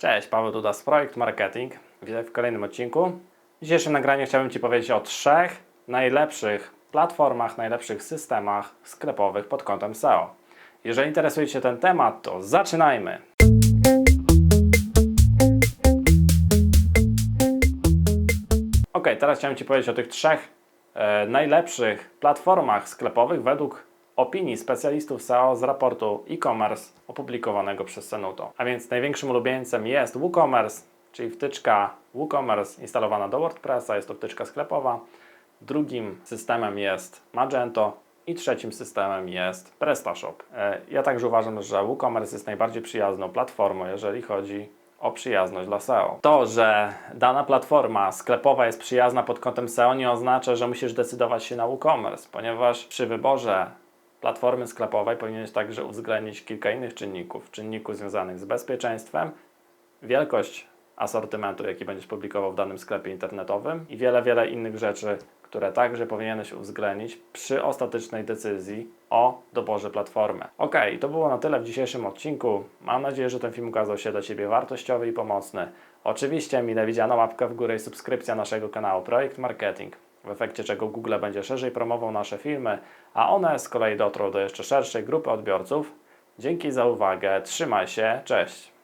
Cześć, Paweł Duda z Projekt Marketing. Witaj w kolejnym odcinku. W dzisiejszym nagraniu chciałbym Ci powiedzieć o trzech najlepszych platformach, najlepszych systemach sklepowych pod kątem SEO. Jeżeli interesuje Cię ten temat, to zaczynajmy! Ok, teraz chciałem Ci powiedzieć o tych trzech e, najlepszych platformach sklepowych według opinii specjalistów SEO z raportu e-commerce opublikowanego przez Senuto. A więc największym ulubieńcem jest WooCommerce, czyli wtyczka WooCommerce instalowana do WordPressa, jest to wtyczka sklepowa. Drugim systemem jest Magento i trzecim systemem jest PrestaShop. E, Ja także uważam, że WooCommerce jest najbardziej przyjazną platformą, jeżeli chodzi o przyjazność dla SEO. To, że dana platforma sklepowa jest przyjazna pod kątem SEO nie oznacza, że musisz decydować się na WooCommerce, ponieważ przy wyborze platformy sklepowej powinieneś także uwzględnić kilka innych czynników. Czynników związanych z bezpieczeństwem, wielkość asortymentu, jaki będziesz publikował w danym sklepie internetowym i wiele, wiele innych rzeczy, które także powinieneś uwzględnić przy ostatecznej decyzji o doborze platformy. Ok, to było na tyle w dzisiejszym odcinku. Mam nadzieję, że ten film ukazał się dla Ciebie wartościowy i pomocny. Oczywiście mile widziana łapka w górę i subskrypcja naszego kanału Projekt Marketing, w efekcie czego Google będzie szerzej promował nasze filmy, a one z kolei dotrą do jeszcze szerszej grupy odbiorców. Dzięki za uwagę, trzymaj się, cześć!